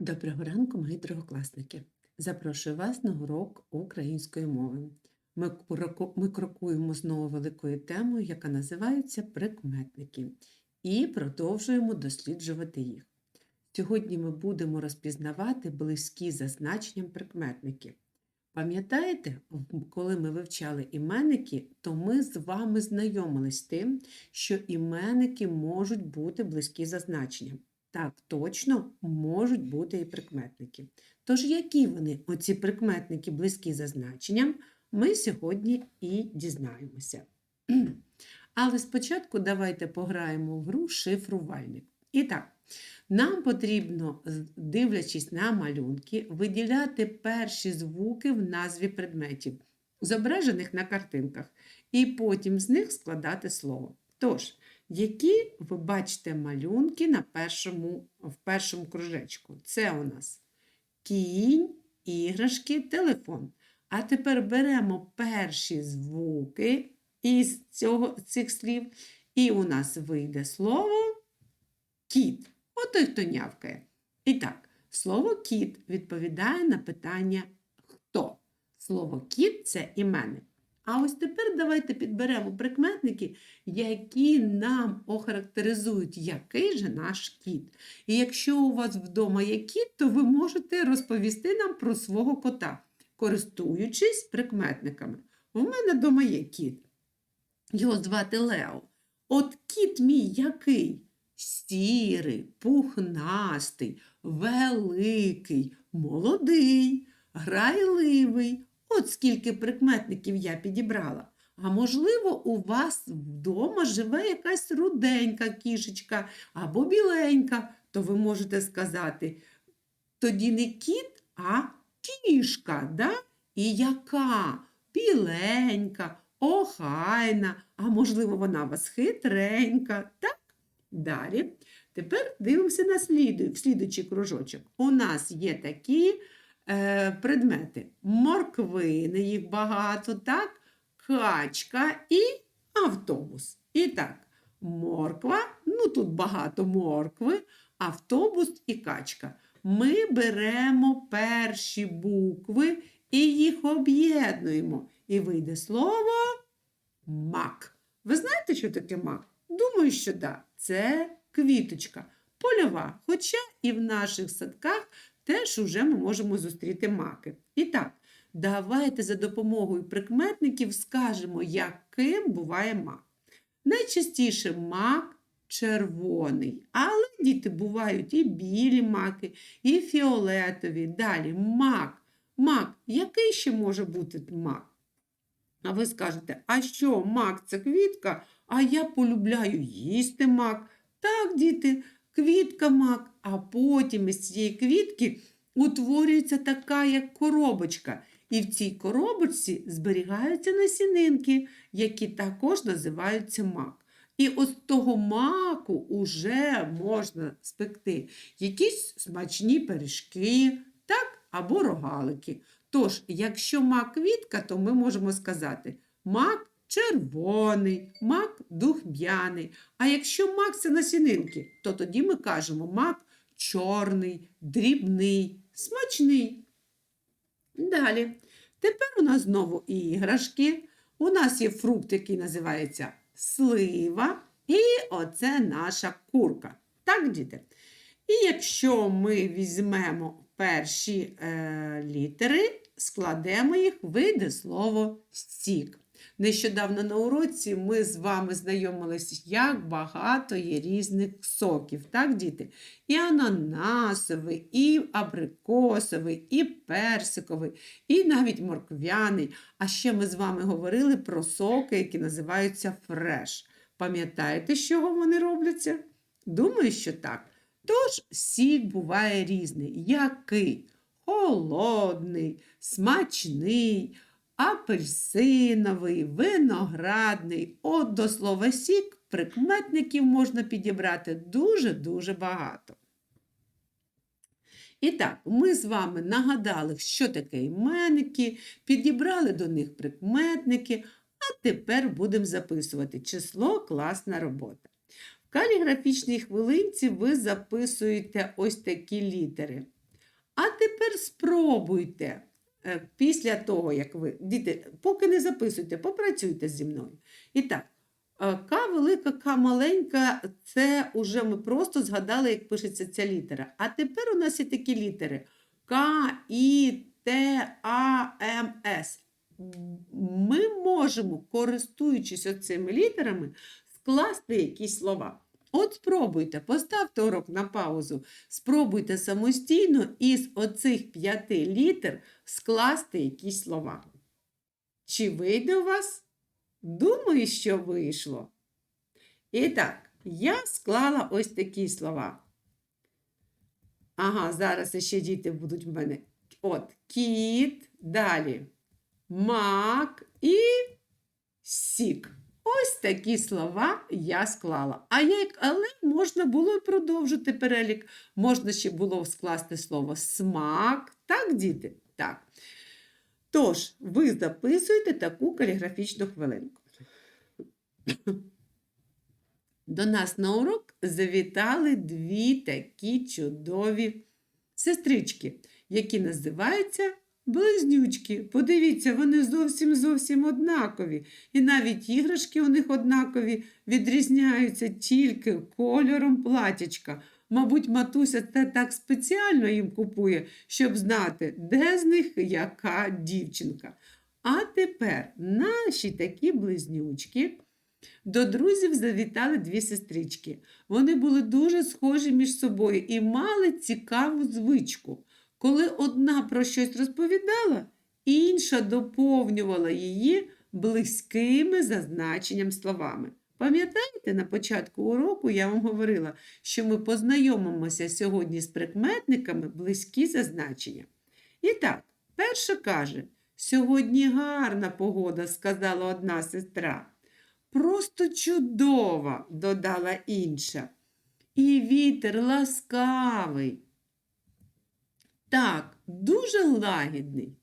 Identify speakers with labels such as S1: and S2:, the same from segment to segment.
S1: Доброго ранку, мої другокласники! Запрошую вас на урок української мови. Ми, кроку- ми крокуємо знову великою темою, яка називається прикметники, і продовжуємо досліджувати їх. Сьогодні ми будемо розпізнавати близькі за значенням прикметники. Пам'ятаєте, коли ми вивчали іменники, то ми з вами знайомились з тим, що іменники можуть бути близькі за значенням. Так, точно можуть бути і прикметники. Тож, які вони, оці прикметники близькі за значенням, ми сьогодні і дізнаємося. Але спочатку давайте пограємо в гру шифрувальник. І так, нам потрібно, дивлячись на малюнки, виділяти перші звуки в назві предметів, зображених на картинках, і потім з них складати слово. Тож, які ви бачите малюнки на першому, в першому кружечку? Це у нас кінь, іграшки, телефон. А тепер беремо перші звуки із цього, цих слів, і у нас вийде слово кіт. От той, хто нявкає. І так, слово кіт відповідає на питання хто. Слово кіт це іменник. А ось тепер давайте підберемо прикметники, які нам охарактеризують, який же наш кіт. І якщо у вас вдома є кіт, то ви можете розповісти нам про свого кота, користуючись прикметниками. У мене вдома є кіт. Його звати Лео. От кіт мій який? Сірий, пухнастий, великий, молодий, грайливий. От скільки прикметників я підібрала. А можливо, у вас вдома живе якась руденька кішечка або біленька, то ви можете сказати, тоді не кіт, а кішка. Да? І яка? Біленька, охайна, а можливо, вона у вас хитренька. Так? Далі. Тепер дивимося на сліду, слідуючий кружочок. У нас є такі е, предмети. Морквини, їх багато, так? Качка і автобус. І так, морква, ну тут багато моркви, автобус і качка. Ми беремо перші букви і їх об'єднуємо. І вийде слово мак. Ви знаєте, що таке мак? Думаю, що так. Да. Це квіточка, польова. Хоча і в наших садках теж уже ми можемо зустріти маки. І так, давайте за допомогою прикметників скажемо, яким буває мак. Найчастіше мак червоний, але діти бувають і білі маки, і фіолетові. Далі мак. Мак, який ще може бути мак? А ви скажете, а що, мак це квітка, а я полюбляю їсти мак. Так, діти, квітка мак, а потім із цієї квітки утворюється така, як коробочка. І в цій коробочці зберігаються насінинки, які також називаються мак. І ось з того маку уже можна спекти якісь смачні пиріжки, так, або рогалики. Тож, якщо мак квітка, то ми можемо сказати мак червоний, мак духм'яний. А якщо мак це насінинки, то тоді ми кажемо мак чорний, дрібний, смачний. Далі. Тепер у нас знову іграшки. У нас є фрукт, який називається слива, і оце наша курка. Так, діти? І якщо ми візьмемо перші е, літери, складемо їх, вийде слово стік. Нещодавно на уроці ми з вами знайомилися, як багато є різних соків, так, діти? І ананасовий, і абрикосовий, і персиковий, і навіть морквяний. А ще ми з вами говорили про соки, які називаються фреш. Пам'ятаєте, з чого вони робляться? Думаю, що так. Тож сік буває різний. Який? Холодний, смачний, апельсиновий, виноградний. От до слова сік прикметників можна підібрати дуже-дуже багато. І так, ми з вами нагадали, що таке іменники, підібрали до них прикметники, а тепер будемо записувати число класна робота. В каліграфічній хвилинці ви записуєте ось такі літери. А тепер спробуйте після того, як ви, діти, поки не записуйте, попрацюйте зі мною. І так, е, К велика, К маленька, це вже ми просто згадали, як пишеться ця літера. А тепер у нас є такі літери К, І, Т, А, М, С. Ми можемо, користуючись оцими літерами, скласти якісь слова. От спробуйте, поставте урок на паузу, спробуйте самостійно із оцих п'яти літер скласти якісь слова. Чи вийде у вас? Думаю, що вийшло. І так, я склала ось такі слова. Ага, зараз ще діти будуть в мене. От, кіт, далі мак і сік. Ось такі слова я склала. А як, але можна було продовжити перелік. Можна ще було скласти слово смак. Так, діти? Так. Тож, ви записуєте таку каліграфічну хвилинку. До нас на урок завітали дві такі чудові сестрички, які називаються Близнючки, подивіться, вони зовсім зовсім однакові. І навіть іграшки у них однакові, відрізняються тільки кольором платячка. Мабуть, матуся це так спеціально їм купує, щоб знати, де з них яка дівчинка. А тепер наші такі близнючки до друзів завітали дві сестрички. Вони були дуже схожі між собою і мали цікаву звичку. Коли одна про щось розповідала, інша доповнювала її близькими зазначенням словами. Пам'ятаєте, на початку уроку я вам говорила, що ми познайомимося сьогодні з прикметниками близькі зазначення. І так, перша каже: сьогодні гарна погода, сказала одна сестра. Просто чудова, додала інша. І вітер ласкавий. Так, дуже лагідний.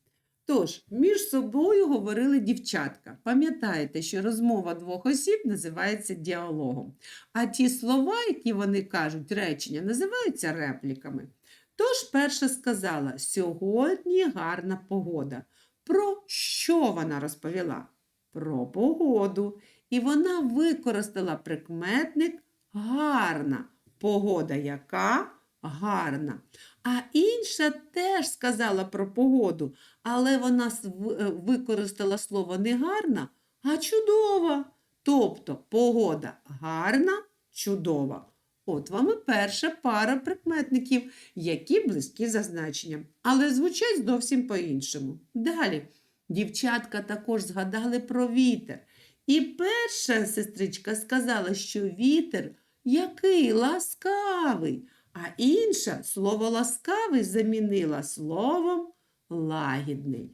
S1: Тож, між собою говорили дівчатка. Пам'ятаєте, що розмова двох осіб називається діалогом. А ті слова, які вони кажуть, речення, називаються репліками. Тож перша сказала: сьогодні гарна погода. Про що вона розповіла? Про погоду. І вона використала прикметник гарна. Погода яка? Гарна. А інша теж сказала про погоду, але вона е, використала слово не гарна, а чудова. Тобто погода гарна, чудова. От вам і перша пара прикметників, які близькі за значенням, але звучать зовсім по-іншому. Далі. Дівчатка також згадали про вітер. І перша сестричка сказала, що вітер який ласкавий. А інша слово ласкавий замінила словом лагідний.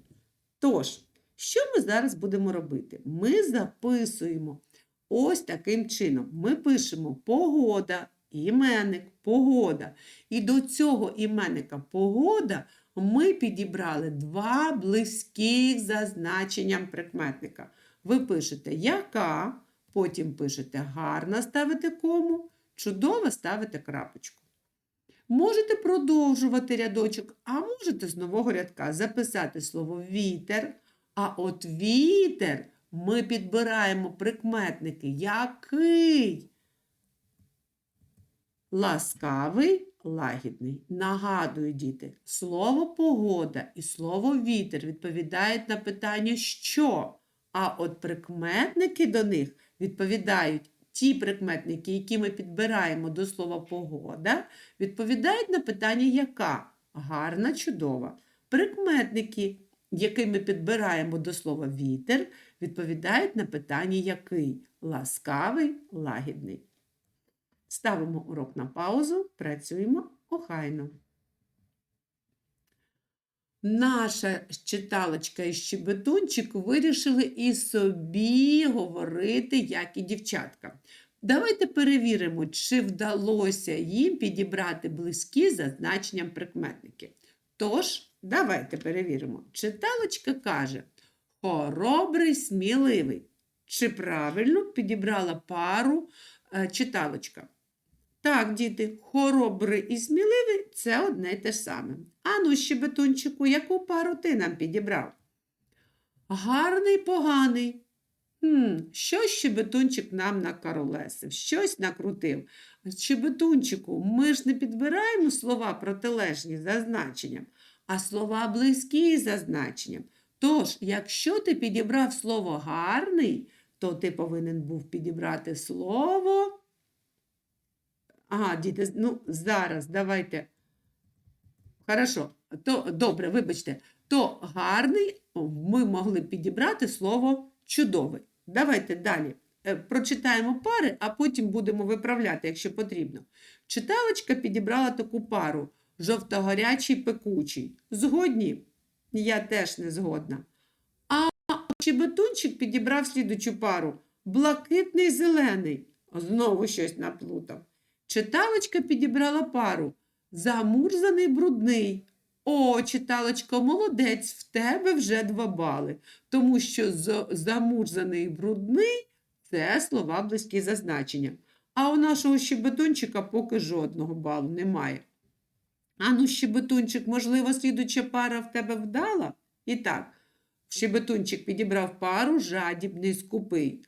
S1: Тож, що ми зараз будемо робити? Ми записуємо ось таким чином. Ми пишемо погода, іменник, погода. І до цього іменника погода ми підібрали два близьких за значенням прикметника. Ви пишете яка, потім пишете гарна, ставите кому, чудова ставите крапочку. Можете продовжувати рядочок, а можете з нового рядка записати слово вітер. А от вітер ми підбираємо прикметники який? Ласкавий, лагідний. Нагадую, діти, слово погода і слово вітер відповідають на питання що. А от прикметники до них відповідають ті прикметники, які ми підбираємо до слова погода, відповідають на питання яка? Гарна, чудова. Прикметники, які ми підбираємо до слова вітер, відповідають на питання який? Ласкавий, лагідний. Ставимо урок на паузу, працюємо охайно. Наша читалочка і щебетунчик вирішили і собі говорити, як і дівчатка. Давайте перевіримо, чи вдалося їм підібрати близькі за значенням прикметники. Тож, давайте перевіримо. Читалочка каже: хоробрий, сміливий. Чи правильно підібрала пару е, читалочка? Так, діти, хоробрий і сміливий це одне й те саме. Ану, щебетунчику, яку пару ти нам підібрав? Гарний, поганий. Хм, що щебетунчик нам накаролесив, щось накрутив. Щебетунчику, ми ж не підбираємо слова протилежні за значенням, а слова близькі за значенням. Тож, якщо ти підібрав слово гарний, то ти повинен був підібрати слово. Ага, діти, ну зараз давайте. Хорошо, то добре, вибачте, то гарний ми могли підібрати слово чудовий. Давайте далі е, прочитаємо пари, а потім будемо виправляти, якщо потрібно. Читалочка підібрала таку пару жовтогорячий пекучий. Згодні? Я теж не згодна. А Чебетунчик підібрав слідучу пару блакитний зелений. Знову щось наплутав. Читалочка підібрала пару замурзаний брудний. О, читалочко, молодець, в тебе вже два бали, тому що замурзаний брудний це слова близькі за значенням. А у нашого щебетунчика поки жодного балу немає. Ану, щебетунчик, можливо, слідуча пара в тебе вдала? І так, щебетунчик підібрав пару жадібний скупий.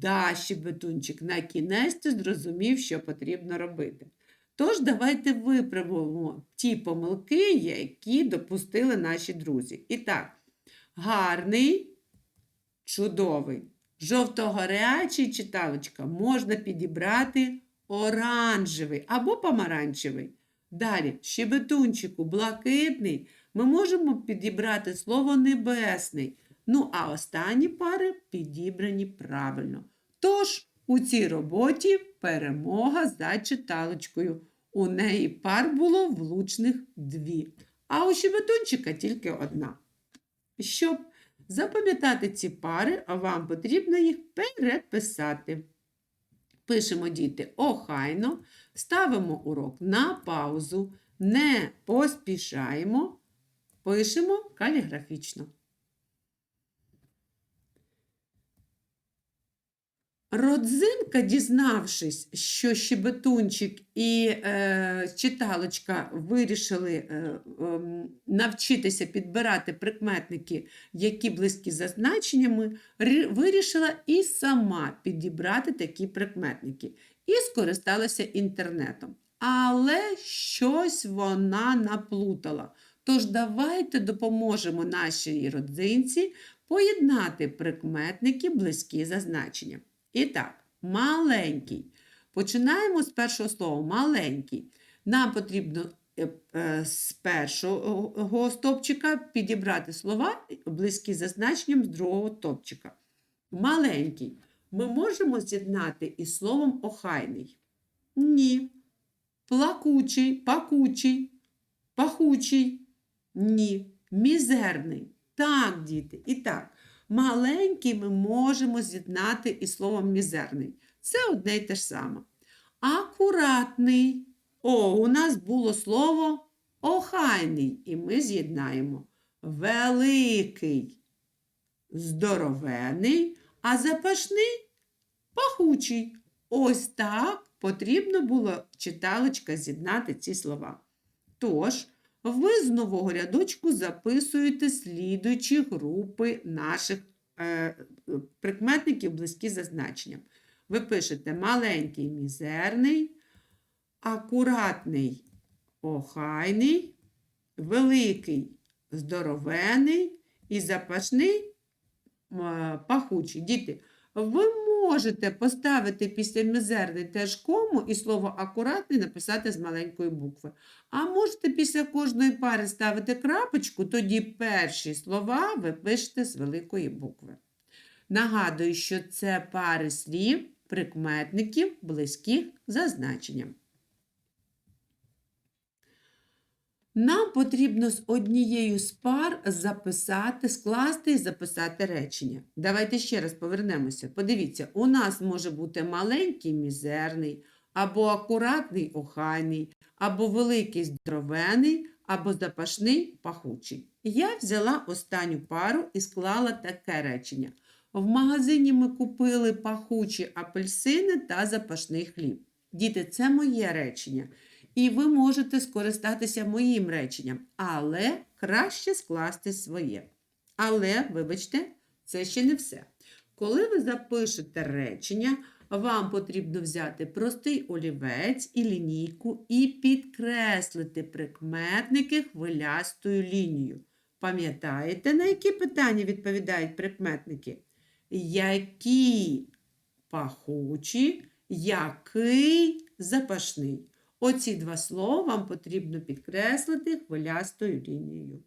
S1: Да, щебетунчик, на кінець ти зрозумів, що потрібно робити. Тож давайте виправимо ті помилки, які допустили наші друзі. І так, гарний, чудовий, жовтогорячий читалочка можна підібрати оранжевий або помаранчевий. Далі, щебетунчику, блакитний, ми можемо підібрати слово небесний. Ну, а останні пари підібрані правильно. Тож, у цій роботі перемога за читалочкою. У неї пар було влучних дві, а у щебетунчика тільки одна. Щоб запам'ятати ці пари, вам потрібно їх переписати. Пишемо діти охайно, ставимо урок на паузу, не поспішаємо, пишемо каліграфічно. Родзинка, дізнавшись, що Щебетунчик і е, читалочка вирішили е, ем, навчитися підбирати прикметники, які близькі за значеннями, вирішила і сама підібрати такі прикметники і скористалася інтернетом. Але щось вона наплутала. Тож давайте допоможемо нашій родзинці поєднати прикметники близькі за значенням. І так, маленький. Починаємо з першого слова маленький. Нам потрібно е, е, з першого стопчика підібрати слова близькі за значенням з другого стопчика. Маленький. Ми можемо з'єднати із словом охайний? Ні. Плакучий, пакучий, пахучий. Ні. Мізерний. Так, діти. І так. Маленький ми можемо з'єднати із словом мізерний. Це одне й те ж саме. Акуратний. О, у нас було слово охайний, і ми з'єднаємо. Великий, здоровений, а запашний пахучий. Ось так потрібно було читалочка з'єднати ці слова. Тож, ви з нового рядочку записуєте слідуючі групи наших е, прикметників близькі за значенням. Ви пишете маленький мізерний, акуратний охайний, великий здоровений і запашний е, пахучий. Діти, ви можете поставити після мізерний теж кому і слово акуратний написати з маленької букви. А можете після кожної пари ставити крапочку, тоді перші слова ви пишете з великої букви. Нагадую, що це пари слів, прикметників, близьких за значенням. Нам потрібно з однією з пар записати, скласти і записати речення. Давайте ще раз повернемося. Подивіться, у нас може бути маленький мізерний, або акуратний охайний, або великий здоровений, або запашний пахучий. Я взяла останню пару і склала таке речення. В магазині ми купили пахучі апельсини та запашний хліб. Діти, це моє речення. І ви можете скористатися моїм реченням, але краще скласти своє. Але, вибачте, це ще не все. Коли ви запишете речення, вам потрібно взяти простий олівець і лінійку і підкреслити прикметники хвилястою лінією. Пам'ятаєте, на які питання відповідають прикметники? Які пахучі, який запашний. Оці два слова вам потрібно підкреслити хвилястою лінією.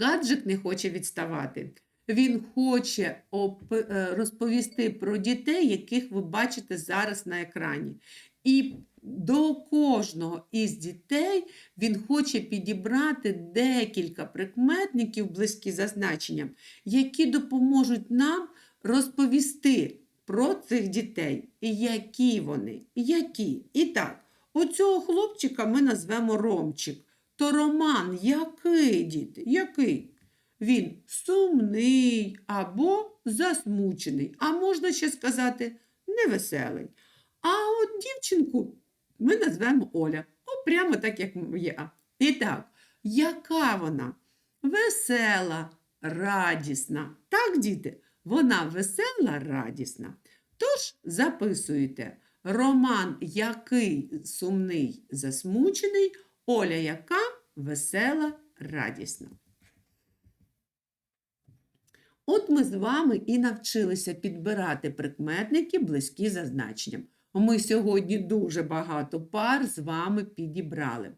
S1: Гаджик не хоче відставати. Він хоче е, розповісти про дітей, яких ви бачите зараз на екрані. І до кожного із дітей він хоче підібрати декілька прикметників, близькі за значенням, які допоможуть нам розповісти про цих дітей. І Які вони? Які? І так, оцього хлопчика ми назвемо Ромчик. То Роман який, діти? Який? Він сумний або засмучений, а можна ще сказати невеселий. А от дівчинку ми назвемо Оля. О, прямо так, як я. І так, яка вона? Весела, радісна. Так, діти, вона весела, радісна. Тож записуйте Роман, який сумний, засмучений, Оля, яка весела, радісна. От ми з вами і навчилися підбирати прикметники близькі за значенням. Ми сьогодні дуже багато пар з вами підібрали.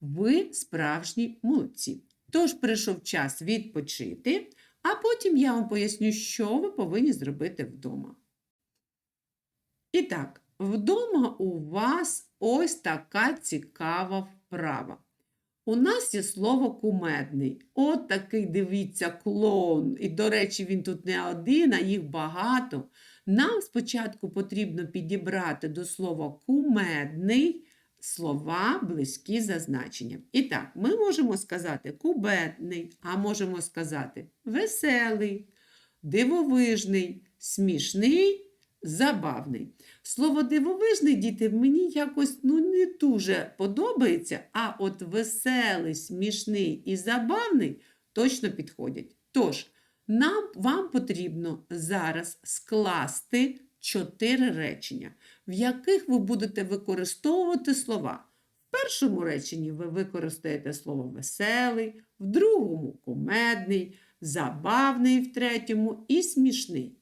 S1: Ви справжні молодці. Тож прийшов час відпочити, а потім я вам поясню, що ви повинні зробити вдома. І так, вдома у вас ось така цікава вправа. У нас є слово кумедний. От такий, дивіться, клоун. І, до речі, він тут не один, а їх багато. Нам спочатку потрібно підібрати до слова кумедний слова близькі за значенням. І так, ми можемо сказати кубетний, а можемо сказати веселий, дивовижний, смішний, забавний. Слово дивовижний, діти, мені якось ну, не дуже подобається, а от веселий, смішний і забавний точно підходять. Тож, нам, вам потрібно зараз скласти чотири речення, в яких ви будете використовувати слова. В першому реченні ви використаєте слово веселий, в другому кумедний, забавний в третьому і смішний.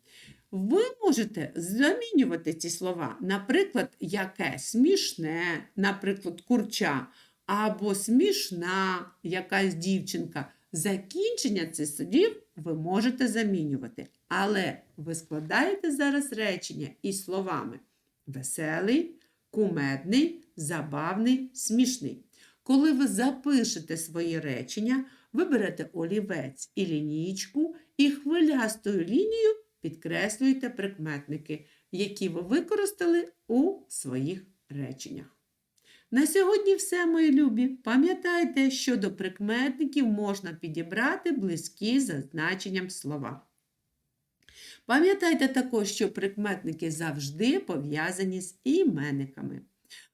S1: Ви можете замінювати ці слова, наприклад, яке смішне, наприклад, курча, або смішна якась дівчинка. Закінчення цих слів ви можете замінювати. Але ви складаєте зараз речення із словами веселий, кумедний, забавний, смішний. Коли ви запишете свої речення, ви берете олівець і лінійку і хвилястою лінією підкреслюєте прикметники, які ви використали у своїх реченнях. На сьогодні все, мої любі. Пам'ятайте, що до прикметників можна підібрати близькі за значенням слова. Пам'ятайте також, що прикметники завжди пов'язані з іменниками.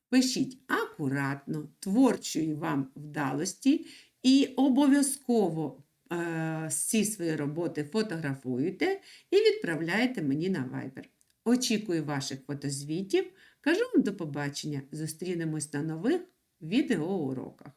S1: Пишіть акуратно, творчої вам вдалості і обов'язково е, ці свої роботи фотографуєте і відправляєте мені на Viber. Очікую ваших фотозвітів. Кажу вам до побачення. Зустрінемось на нових відеоуроках.